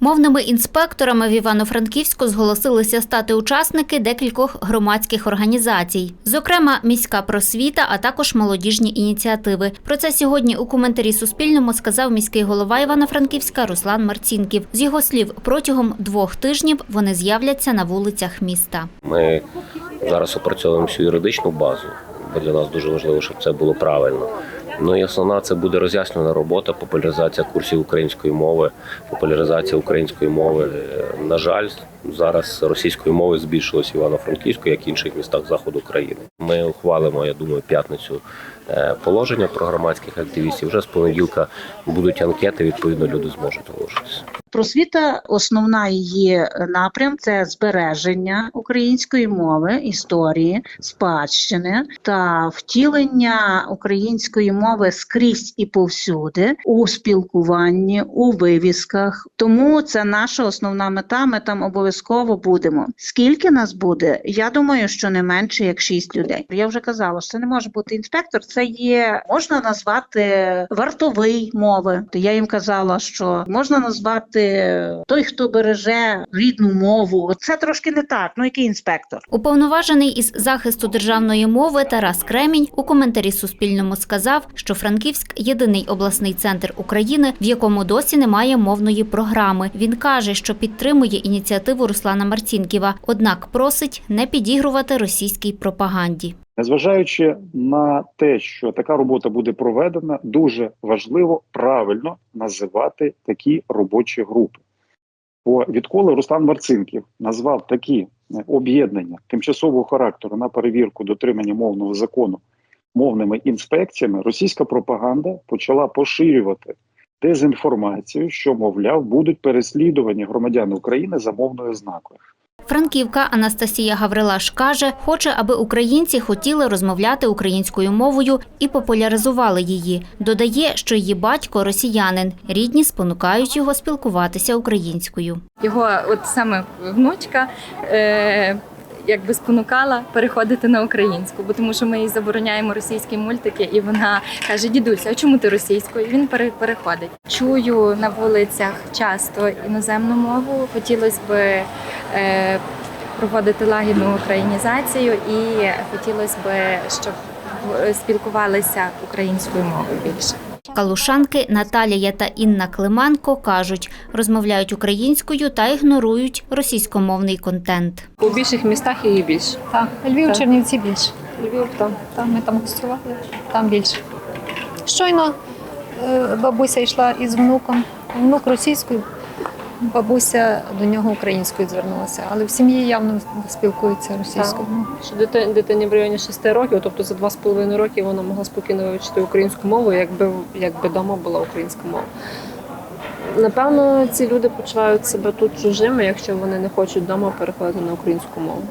Мовними інспекторами в Івано-Франківську зголосилися стати учасники декількох громадських організацій, зокрема міська просвіта, а також молодіжні ініціативи. Про це сьогодні у коментарі Суспільному сказав міський голова Івано-Франківська Руслан Марцінків. З його слів, протягом двох тижнів вони з'являться на вулицях міста. Ми зараз опрацьовуємо всю юридичну базу, бо для нас дуже важливо, щоб це було правильно. Ну і основна це буде роз'яснена робота, популяризація курсів української мови, популяризація української мови. Е, На жаль, зараз російської мови збільшилось Івано-Франківську, як і інших містах заходу країни. Ми ухвалимо, я думаю, п'ятницю положення про громадських активістів. Вже з понеділка будуть анкети. Відповідно, люди зможуть оголошуватися. Просвіта, основна її напрям це збереження української мови, історії, спадщини та втілення української мови скрізь і повсюди у спілкуванні, у вивісках. Тому це наша основна мета. Ми там обов'язково будемо. Скільки нас буде? Я думаю, що не менше як шість людей. Я вже казала, що це не може бути інспектор. Це є можна назвати вартовий мови. Я їм казала, що можна назвати той, хто береже рідну мову. Це трошки не так. Ну який інспектор? Уповноважений із захисту державної мови Тарас Кремінь у коментарі Суспільному сказав, що Франківськ єдиний обласний центр України, в якому досі немає мовної програми. Він каже, що підтримує ініціативу Руслана Марцінківа, однак просить не підігрувати російській пропаганді. Незважаючи на те, що така робота буде проведена, дуже важливо правильно називати такі робочі групи. Бо відколи Руслан Марцинків назвав такі е, об'єднання тимчасового характеру на перевірку дотримання мовного закону мовними інспекціями, російська пропаганда почала поширювати дезінформацію, що, мовляв, будуть переслідувані громадяни України за мовною знакою. Франківка Анастасія Гаврилаш каже, хоче, аби українці хотіли розмовляти українською мовою і популяризували її. Додає, що її батько росіянин. Рідні спонукають його спілкуватися українською. Його от саме внучка е, якби спонукала переходити на українську, бо тому що ми їй забороняємо російські мультики, і вона каже: Дідуся, а чому ти російською? І Він пере- переходить. Чую на вулицях часто іноземну мову. Хотілося б е, проводити лагідну українізацію, і хотілося б, щоб спілкувалися українською мовою більше. Калушанки Наталія та Інна Клименко кажуть, розмовляють українською та ігнорують російськомовний контент. У більших містах її більше. Так, Львів, Так. Чернівці більше. Львів там. Там ми там гастрували, там більше. Щойно е, бабуся йшла із внуком. Внук російською, бабуся до нього українською звернулася, але в сім'ї явно спілкуються російською. Що дитині, дитині в районі 6 років, тобто за 2,5 роки вона могла спокійно вивчити українську мову, якби якби вдома була українська мова. Напевно, ці люди почувають себе тут чужими, якщо вони не хочуть вдома переходити на українську мову.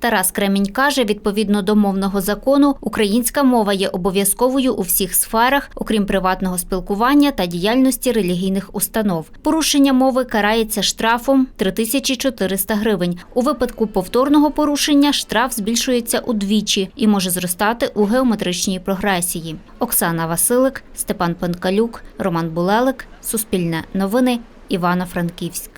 Тарас Кремінь каже, відповідно до мовного закону, українська мова є обов'язковою у всіх сферах, окрім приватного спілкування та діяльності релігійних установ. Порушення мови карається штрафом 3400 гривень. У випадку повторного порушення штраф збільшується удвічі і може зростати у геометричній прогресії. Оксана Василик, Степан Пенкалюк, Роман Булелик, Суспільне новини, Івано-Франківськ.